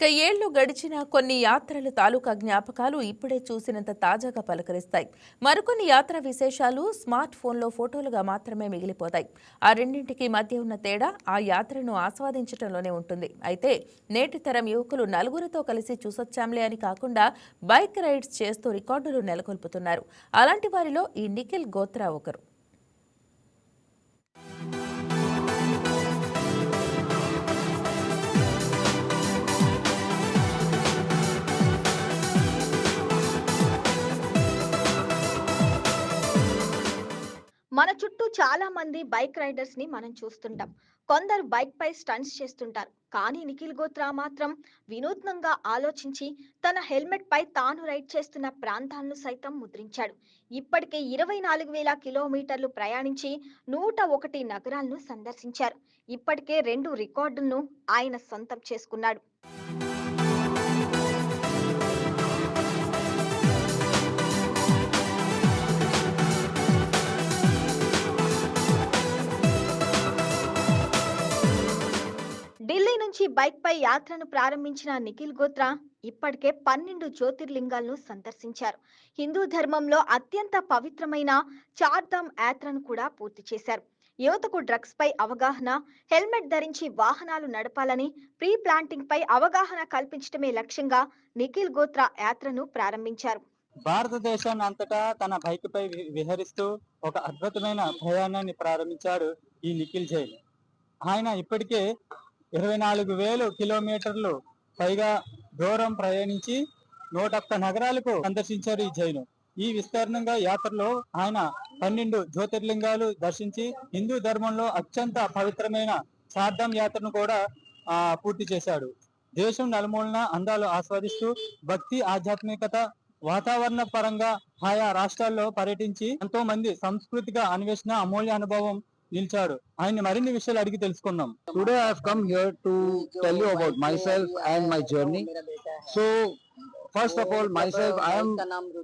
ఇక ఏళ్ళు గడిచిన కొన్ని యాత్రలు తాలూకా జ్ఞాపకాలు ఇప్పుడే చూసినంత తాజాగా పలకరిస్తాయి. మరికొన్ని యాత్ర విశేషాలు స్మార్ట్ ఫోన్లో ఫోటోలుగా మాత్రమే మిగిలిపోతాయి. ఆ రెండింటికి మధ్య ఉన్న తేడా ఆ యాత్రను ఆస్వాదించడంలోనే ఉంటుంది. అయితే నేటి తరం యువకులు నలుగురితో కలిసి చూసొచ్చాంలే అని కాకుండా బైక్ రైడ్స్ చేస్తూ రికార్డులు నెలకొల్పుతున్నారు. అలాంటి వారిలో ఈ నిఖిల్ గోత్రా ఒకరు. మన చుట్టూ చాలా మంది బైక్ రైడర్స్ని మనం చూస్తుంటాం. కొందరు బైక్ పై స్టంట్స్ చేస్తుంటారు. కానీ నిఖిల్ గోత్రా మాత్రం వినూత్నంగా ఆలోచించి తన హెల్మెట్ పై తాను రైడ్ చేస్తున్న ప్రాంతాలను సైతం ముద్రించాడు. ఇప్పటికే ఇరవై నాలుగు వేల కిలోమీటర్లు ప్రయాణించి నూట ఒకటి నగరాలను సందర్శించారు. ఇప్పటికే రెండు రికార్డులను ఆయన సొంతం చేసుకున్నాడు. బైక్ పై యాత్రను ప్రారంభించిన నిఖిల్ గోత్రా ఇప్పటికే పన్నెండు జ్యోతిర్లింగాలను సందర్శించారు. హిందూ ధర్మంలో అత్యంత పవిత్రమైన చార్ధామ్ యాత్రను కూడా పూర్తి చేశారు. యువతకు డ్రగ్స్ పై అవగాహన హెల్మెట్ ధరించి వాహనాలు నడపాలని ప్రీ ప్లాంటింగ్ పై అవగాహన కల్పించడమే లక్ష్యంగా నిఖిల్ గోత్రా యాత్రను ప్రారంభించారు. భారతదేశాన్ని అంతటా తన బైక్ పై విహరిస్తూ ఒక అద్భుతమైన ప్రయాణాన్ని ప్రారంభించాడు ఈ నిఖిల్ జైన్. ఆయన ఇప్పటికే ఇరవై నాలుగు వేలు కిలోమీటర్లు పైగా దూరం ప్రయాణించి నూట నగరాలకు సందర్శించారు ఈ జైను. ఈ విస్తీర్ణంగా యాత్రలో ఆయన పన్నెండు జ్యోతిర్లింగాలు దర్శించి హిందూ ధర్మంలో అత్యంత పవిత్రమైన చార్ధామ్ యాత్రను కూడా ఆ, పూర్తి చేశాడు. దేశం నలుమూలన అందాలు ఆస్వాదిస్తూ భక్తి ఆధ్యాత్మికత వాతావరణ పరంగా ఆయా రాష్ట్రాల్లో పర్యటించి ఎంతో మంది సంస్కృతిగా అన్వేషణ అమూల్య అనుభవం నిలిచాడు. ఆయన మరిన్ని విషయాలు అడిగి తెలుసుకుందాం. Today here to tell you about myself and my journey so first of all, myself, I am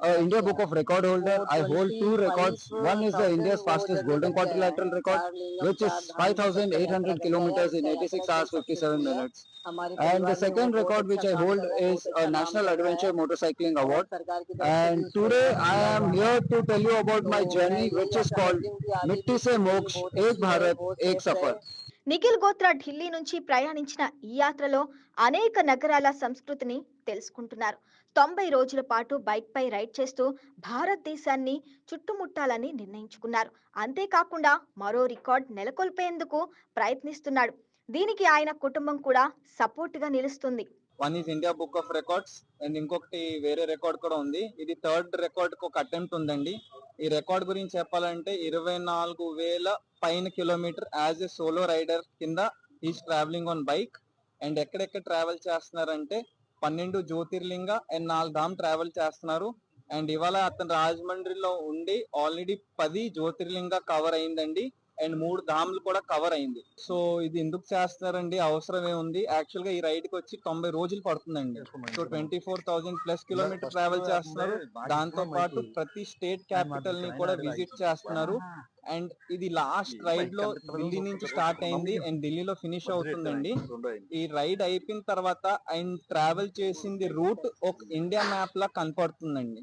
a India Book of Record holder. I hold two records. One is the India's fastest golden quadrilateral record, which is 5,800 kilometers in 86 hours 57 minutes. And the second record which I hold is a National Adventure Motorcycling Award. And today I am here to tell you about my journey, which is called Mitti Se Moksh, Ek Bharat, Ek Safar. Nikhil Gotra Delhi నుంచి ప్రయాణించిన ఈ యాత్రలో అనేక నగరాల సంస్కృతిని తెలుసుకుంటున్నారు. తొంభై రోజుల పాటు బైక్ పై రైడ్ చేస్తూ భారతదేశాన్ని చుట్టుముట్టాలని నిర్ణయించుకున్నారు. అంతేకాకుండా మరో రికార్డ్ నెలకొల్పేందుకు ప్రయత్నిస్తున్నాడు. దీనికి ఆయన కుటుంబం కూడా సపోర్ట్గా నిలుస్తుంది. One is India book of records and ఇంకొకటి వేరే రికార్డ్ కూడా ఉంది. ఇది థర్డ్ రికార్డ్కు ఒక అటెంప్ట్ ఉందండి. ఈ రికార్డ్ గురించి చెప్పాలంటే ఇరవై నాలుగు వేల పైన kilometre as a solo rider కింద is travelling on bike and ఎక్కడెక్కడ ట్రావెల్ చేస్తున్నారంటే పన్నెండు జ్యోతిర్లింగ అండ్ నాలుగు ధామ్ ట్రావెల్ చేస్తున్నారు. అండ్ ఇవాళ అతను రాజమండ్రిలో ఉండి ఆల్రెడీ పది జ్యోతిర్లింగ కవర్ అయిందండి. అండ్ మూడు ధామ్లు కూడా కవర్ అయింది. సో ఇది ఎందుకు చేస్తున్నారండి? అవసరం ఏముంది యాక్చువల్గా ఈ రైడ్కి వచ్చి తొంభై రోజులు పడుతుందండి. So twenty four thousand plus kilometre travel చేస్తున్నారు. దాంతో పాటు ప్రతి స్టేట్ క్యాపిటల్ని కూడా విజిట్ చేస్తున్నారు. అండ్ ఇది లాస్ట్ రైడ్లో ఢిల్లీ నుంచి స్టార్ట్ అయింది అండ్ ఢిల్లీలో ఫినిష్ అవుతుందండి. ఈ రైడ్ అయిపోయిన తర్వాత ఆయన ట్రావెల్ చేసింది రూట్ ఒక ఇండియా మ్యాప్ లా కనపడుతుందండి.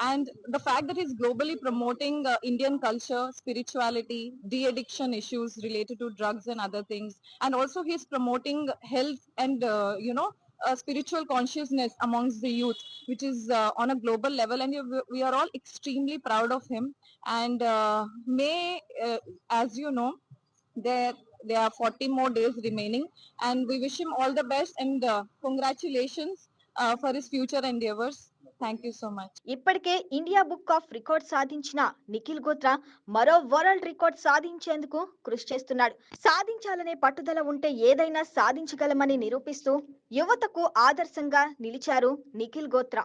And the fact that he's globally promoting uh, Indian culture, spirituality, de-addiction issues related to drugs and other things. And also he's promoting health and, uh, you know, uh, spiritual consciousness amongst the youth, which is uh, on a global level. And we- are all extremely proud of him. And uh, may, uh, as you know, there there are 40 more days remaining and we wish him all the best and uh, congratulations uh, for his future endeavors thank you so much ఇప్పటికే India book of record సాధించిన నిఖిల్ గోత్రా మరో world record సాధించేందుకు కృషి చేస్తున్నాడు. సాధించాలనే పట్టుదల ఉంటే ఏదైనా సాధించగలమని నిరూపిస్తూ యువతకు ఆదర్శంగా నిలిచారు నిఖిల్ గోత్రా.